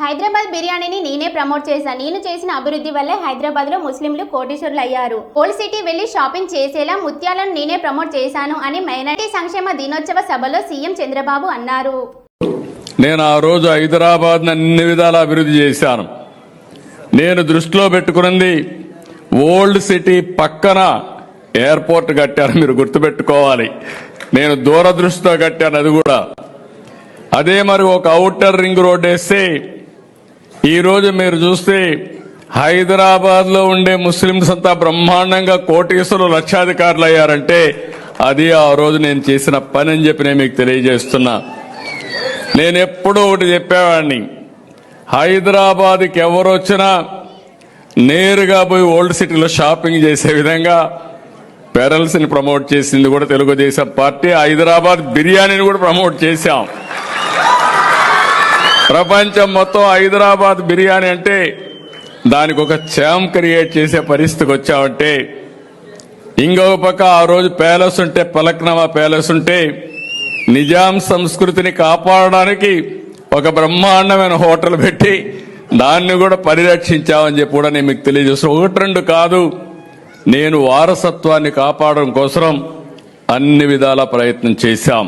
హైదరాబాద్ బిర్యానీని నేనే ప్రమోట్ చేశాను నేను చేసిన అభివృద్ధి వల్లే హైదరాబాద్లో ముస్లింలు కోటీశ్వరులు అయ్యారు ఓల్డ్ సిటీ వెళ్ళి షాపింగ్ చేసేలా ముత్యాలను నేనే ప్రమోట్ చేశాను అని మైనార్టీ సంక్షేమ దినోత్సవ సభలో సీఎం చంద్రబాబు అన్నారు. నేను ఆ రోజు హైదరాబాద్ అన్ని విధాల అభివృద్ధి చేశాను. నేను దృష్టిలో పెట్టుకున్నది ఓల్డ్ సిటీ పక్కన ఎయిర్పోర్ట్ కట్టాను మీరు గుర్తుపెట్టుకోవాలి. నేను దూరదృష్టితో కట్టాను అది కూడా. అదే మరి ఒక అవుటర్ రింగ్ రోడ్ వేస్తే ఈరోజు మీరు చూస్తే హైదరాబాద్లో ఉండే ముస్లింస్ అంతా బ్రహ్మాండంగా కోటీశ్వరులు లక్షాధికారులు అయ్యారంటే అది ఆ రోజు నేను చేసిన పని అని చెప్పి నేను మీకు తెలియజేస్తున్నా. నేను ఎప్పుడూ ఒకటి చెప్పేవాడిని. హైదరాబాద్కి ఎవరు వచ్చినా నేరుగా పోయి ఓల్డ్ సిటీలో షాపింగ్ చేసే విధంగా పెరల్స్ని ప్రమోట్ చేసింది కూడా తెలుగుదేశం పార్టీ. హైదరాబాద్ బిర్యానీని కూడా ప్రమోట్ చేశాం. ప్రపంచం మొత్తం హైదరాబాద్ బిర్యానీ అంటే దానికి ఒక ఛామ్ క్రియేట్ చేసే పరిస్థితికి వచ్చామంటే ఇంకొక పక్క ఆ రోజు ప్యాలెస్ ఉంటే పలక్నవా ప్యాలెస్ ఉంటే నిజాం సంస్కృతిని కాపాడడానికి ఒక బ్రహ్మాండమైన హోటల్ పెట్టి దాన్ని కూడా పరిరక్షించామని చెప్పి కూడా నేను మీకు తెలియజేస్తాను ఒకటి రెండు కాదు నేను వారసత్వాన్ని కాపాడడం కోసం అన్ని విధాల ప్రయత్నం చేశాం.